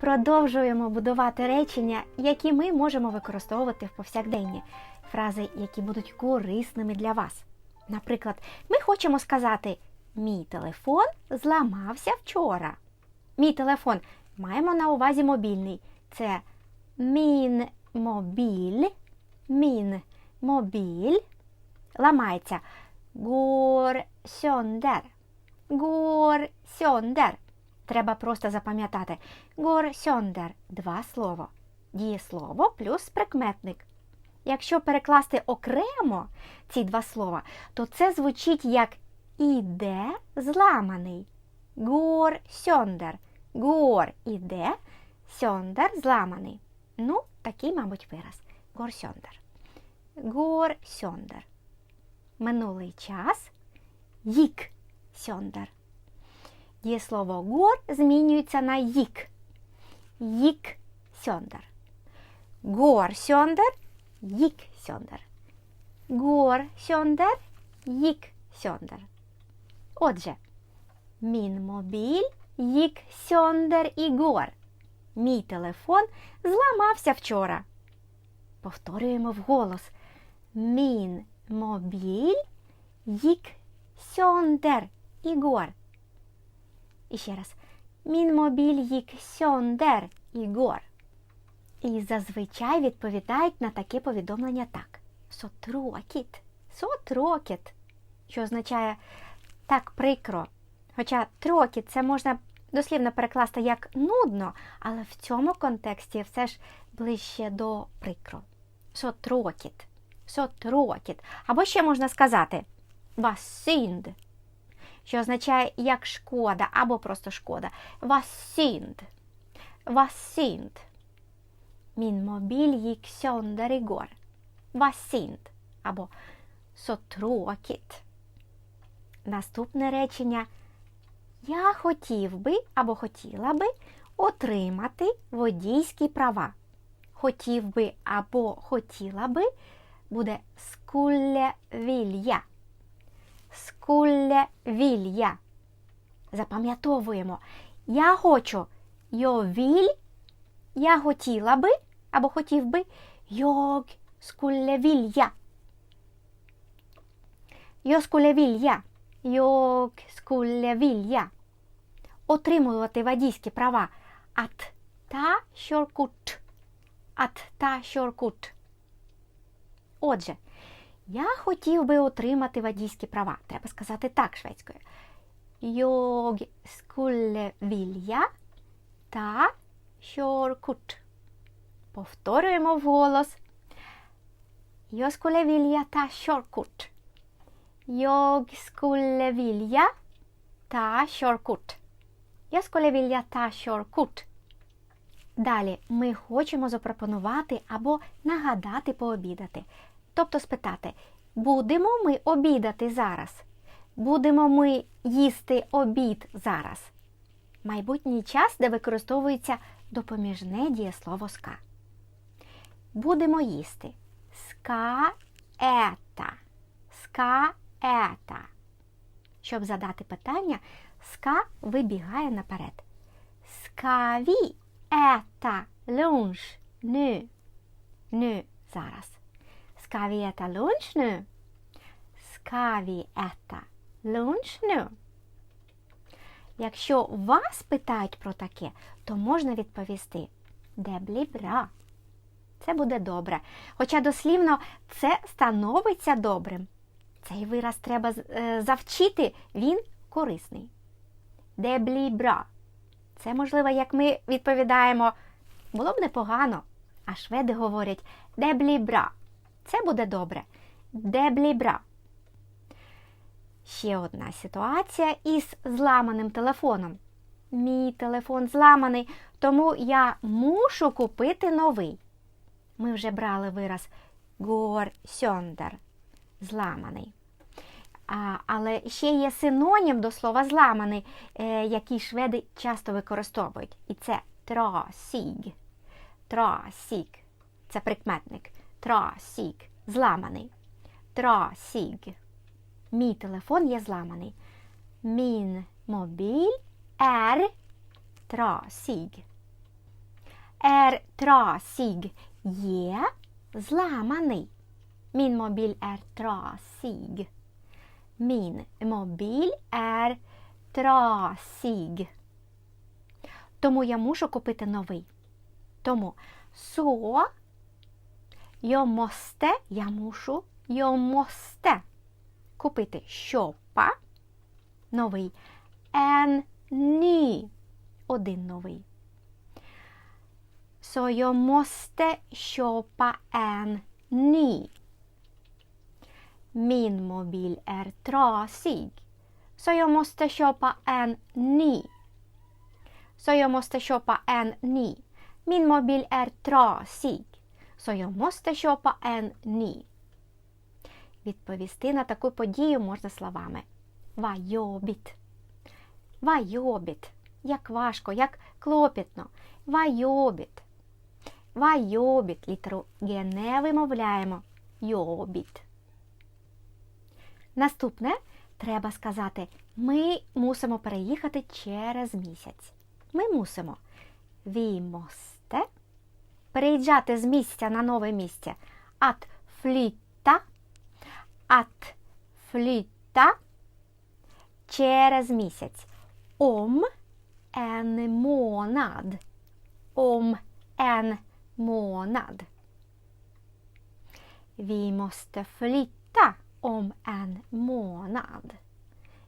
Продовжуємо будувати речення, які ми можемо використовувати в повсякденні, фрази, які будуть корисними для вас. Наприклад, ми хочемо сказати Мій телефон зламався вчора. Мій телефон маємо на увазі мобільний. Це мін мобіль, мін мобіль ламається. Går sönder. Går sönder. Треба просто запам'ятати. Går sönder – два слова. Дієслово плюс прикметник. Якщо перекласти окремо ці два слова, то це звучить як іде зламаний. Går sönder. Går іде, sönder зламаний. Ну, такий, мабуть, вираз. Går sönder. Går sönder. Минулий час їк сьондер. Дієслово гор змінюється на їк. Їк сьондер. Гор сьондер, їк сьондер. Гор сьондер, їк сьондер. Отже, мін мобіль їк сьондер ігор. Мій телефон зламався вчора. Повторюємо вголос. Мін мобіль їк сьондер ігор. І ще раз. Мін мобіль їк сьондер ігор. І зазвичай відповідають на таке повідомлення так. Сотрокіт. Сотрокіт. Що означає так прикро. Хоча трокіт це можна дослівно перекласти як нудно, але в цьому контексті все ж ближче до прикро. Сотрокіт. Сотрокіт. Або ще можна сказати вас synd, що означає як шкода, або просто шкода. Вас synd. Вас synd. Min mobil gick sönder igår. Vad synd. Або så tråkigt. Наступне речення. Я хотів би або хотіла би отримати водійські права. Хотів би або хотіла би буде skulle vilja. Vilja. Запам'ятовуємо. Я хочу. Vill. Я хотіла би або хотів би. Jag skulle vilja. Jag skulle vilja. Отримувати водійські права. Att ta körkort. Att ta körkort. Отже, я хотів би отримати водійські права. Треба сказати так шведською. Jag skulle vilja ta körkort. Повторюємо вголос. Jag skulle vilja ta körkort. Jag skulle vilja ta körkort. Jag skulle vilja ta körkort. Далі ми хочемо запропонувати або нагадати пообідати. Тобто спитати, будемо ми обідати зараз? Будемо ми їсти обід зараз? Майбутній час, де використовується допоміжне дієслово ска. Будемо їсти. Ска ета. Ска ета. Щоб задати питання, ска вибігає наперед. Vi äta lunch nu? Nu зараз. Ska vi äta lunch nu? Ska vi äta lunch nu? Якщо вас питають про таке, то можна відповісти «Det blir bra». Це буде добре. Хоча дослівно це становиться добрим. Цей вираз треба е, завчити, він корисний. «Det blir bra». Це можливо, як ми відповідаємо, було б непогано. А шведи говорять «Det blir bra». Це буде добре. «Det blir bra». Ще одна ситуація із зламаним телефоном. Мій телефон зламаний, тому я мушу купити новий. Ми вже брали вираз sönder – зламаний. А, але ще є синонім до слова зламаний, е, який шведи часто використовують. І це trasig. Trasig. Це прикметник. Trasig. Зламаний. Trasig. Мій телефон є зламаний. Min mobil är trasig. är trasig. Є зламаний. Min mobil är trasig. Min mobil är trasig. Тому я мушу купити новий. Тому så jag måste, я мушу, jag måste купити köpa новий en ny один новий. Så jag måste köpa en ny. Min mobil är trasig. Så jag måste köpa en ny. Så jag måste köpa en ny. Min mobil är trasig. Så jag måste köpa. Відповісти на таку подію можна словами. Vad jobbigt. Як важко, як клопітно. Vad jobbigt. Літеру Г не вимовляємо. Jobbigt. Наступне треба сказати ми мусимо переїхати через місяць. Ми мусимо. Vi måste переїжджати з місця на нове місце. Att flytta. Att flytta через місяць. Om en månad. Om en månad. Vi måste flytta om en månad.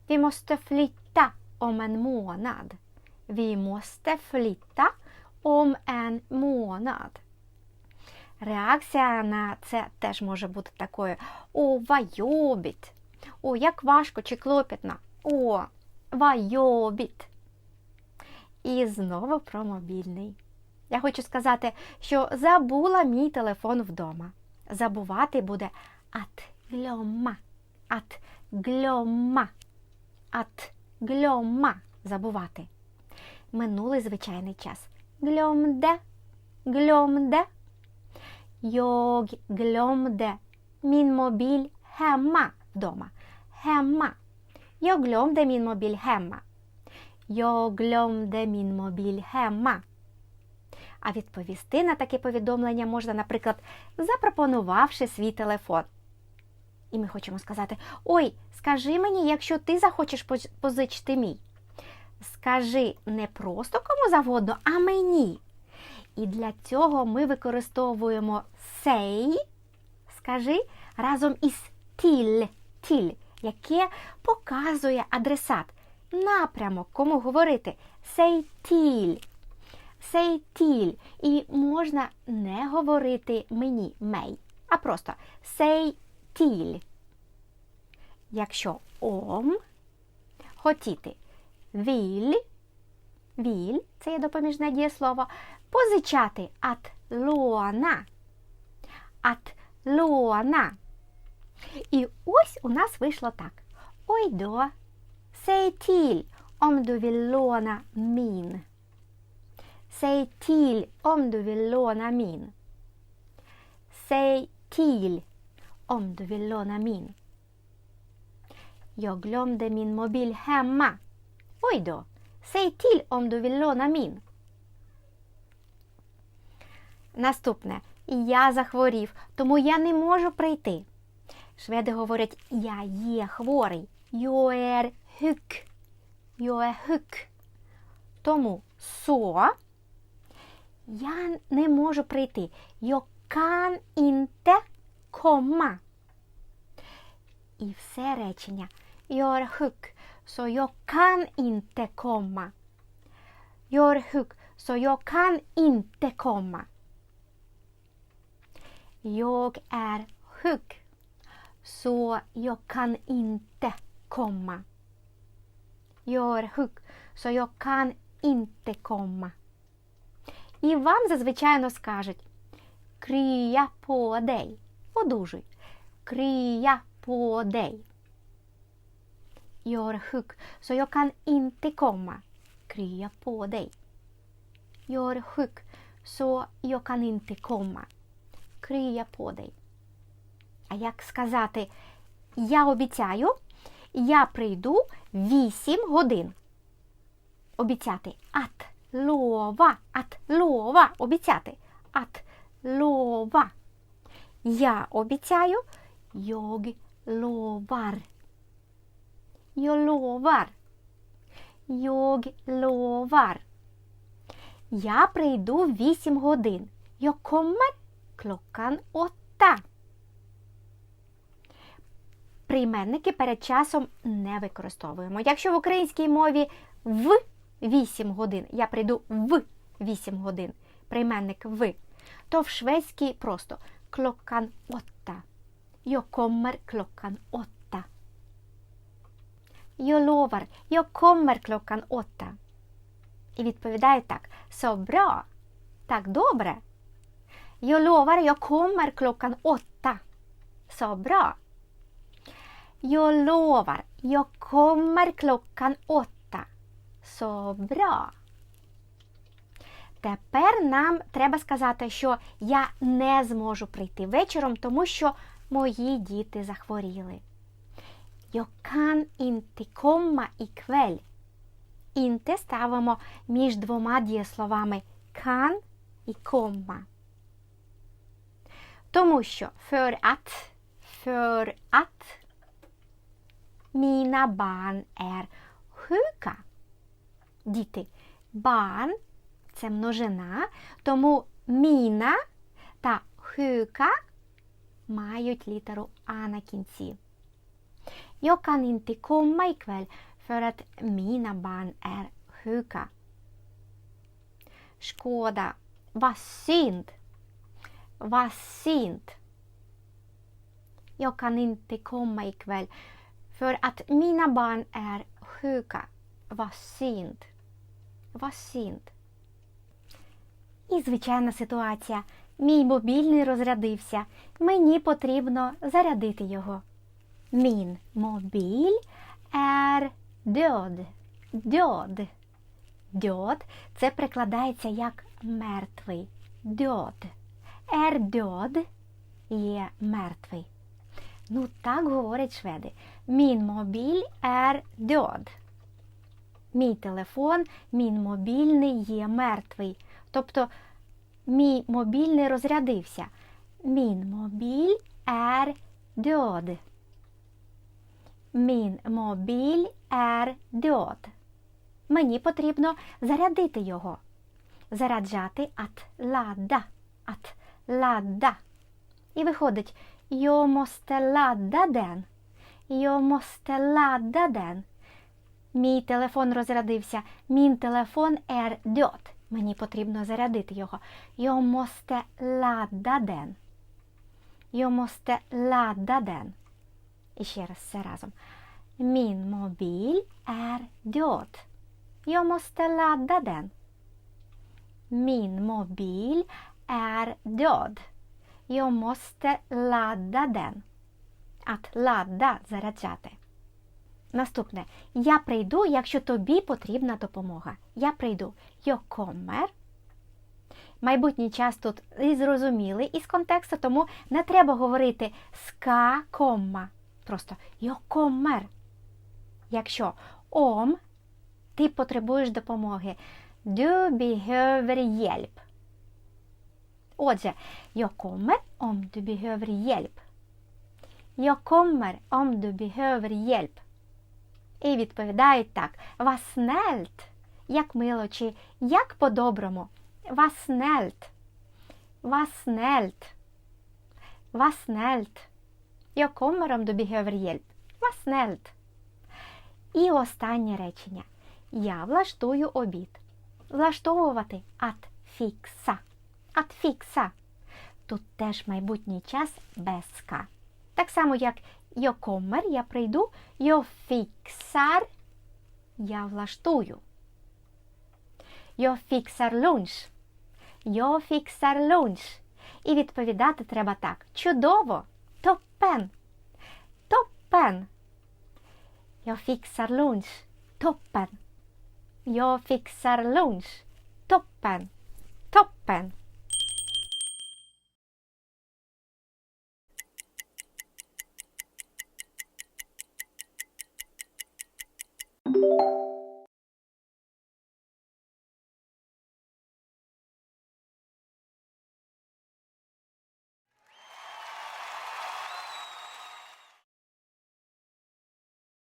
Vi måste flytta om en månad. Vi måste flytta om en månad. Реакція на це теж може бути такою: О, вайобіт! О, як важко чи клопітно! О, вайобіт! І знову про мобільний. Я хочу сказати, що забула мій телефон вдома. Забувати буде at glömma. At glömma. At glömma. Забувати. Минулий звичайний час. Glömde. Glömde. Jag glömde min mobil hemma вдома. Hemma. Jag glömde min mobil hemma. Jag glömde min mobil hemma. А відповісти на таке повідомлення можна, наприклад, запропонувавши свій телефон. І ми хочемо сказати: Ой, скажи мені, якщо ти захочеш позичити мій. Скажи не просто кому завгодно, а мені. І для цього ми використовуємо say, скажи разом із тіль, тіль, яке показує адресат, напрямок, кому говорити. Say тіль. Say тіль. І можна не говорити мені мей, а просто say тіль. Якщо ом хотіти віль, віль це є допоміжне дієслово, позичати at лона. At лона. І ось у нас вийшло так. Ой до. Säg till om du vill låna min. Säg till om du vill låna min. Säg till om du vill låna min. Jag glömde min mobil hemma. Oj då. Säg till om du vill låna min. Наступне. Я захворів, тому я не можу прийти. Шведи говорять я є хворий. Är sjuk. Jag. Тому så. Я не можу прийти. Jag kan inte komma. І все речення. Är sjuk, så jag kan inte komma. Jag är sjuk, så jag kan inte komma. Jag är sjuk, så jag kan inte komma. Jag är sjuk, så jag kan inte komma. І вам зазвичайно скажуть крія по дей. Одужуй. Крія på dig. Jag är sjuk, så jag kan inte komma. Krya på dig. Jag är sjuk, så jag kan inte komma. Крия dig. А як сказати Я обіцяю, я прийду 8 годин. Обіцяти at лова. At лова. Обіцяти. At лова. Я обіцяю. Jag lovar. Jag lovar. Jag lovar. Я прийду в 8 годин. Jag kommer klockan åtta. Прийменники перед часом не використовуємо. Якщо в українській мові в 8 годин, я прийду в 8 годин, прийменник в, то в шведській просто klockan åtta. Jag kommer klockan åtta. Jag lovar, jag kommer klockan åtta. І відповідає так. Bra. Так добре. Åtta. Så bra. Jag lovar, jag kommer klockan åtta. Så bra. Тепер нам треба сказати, що я не зможу прийти вечором, тому що мої діти захворіли. Jag kan inte komma ikväll. Інте ставимо між двома дієсловами kan і komma. Тому що för att, för att mina barn är sjuka. Діти, barn – це множина, тому міна та sjuka мають літеру А на кінці. Jag kan inte komma ikväll för att mina barn är sjuka. Skåda, vad synd. Vad synd. Jag kan inte komma ikväll för att mina barn är sjuka. Vad synd. Vad synd. І звичайна ситуація. Мій мобільний розрядився. Мені потрібно зарядити його. Min mobil är död. Död. Död – це прикладається як мертвий. Död. Är död є мертвий. Ну, так говорять шведи. Min mobil är död. Мій телефон, мій мобільний є мертвий. Тобто мій мобільний розрядився. Min mobil är död. Min mobil är död. Мені потрібно зарядити його. Заряджати at ladda. At ladda. І виходить Jag måste ladda den. Jag måste ladda den. Мій телефон розрядився. Мій телефон är död. Мені потрібно зарядити його. Jag måste ladda den. Jag. І ще раз все разом. Min mobil är död. Jag måste ladda den. Min mobil är död. Jag måste ladda den. Заряджати. Наступне. Я прийду, якщо тобі потрібна допомога. Я прийду. Jag kommer. Майбутній час тут і зрозумілий із контексту, тому не треба говорити ска комма. Просто kommer. Якщо om ти потребуєш допомоги. Du hjälp. Отже, jag kommer om du behöver hjälp. Jag kommer om du behöver hjälp. І відповідають так. Snällt. Як мило чи як по-доброму. Snällt. Vad snällt. Jag kommer om du behöver hjälp. І останнє речення. Я влаштую обід. Влаштовувати at fixa. At fixa. Тут теж майбутній час без ска. Так само, як kommer, я прийду, jag fixar, я влаштую. Jag fixar lunch. Jag fixar lunch. І відповідати треба так. Чудово! Toppen! Toppen! Jag fixar lunch. Toppen! Jag fixar lunch. Toppen! Toppen!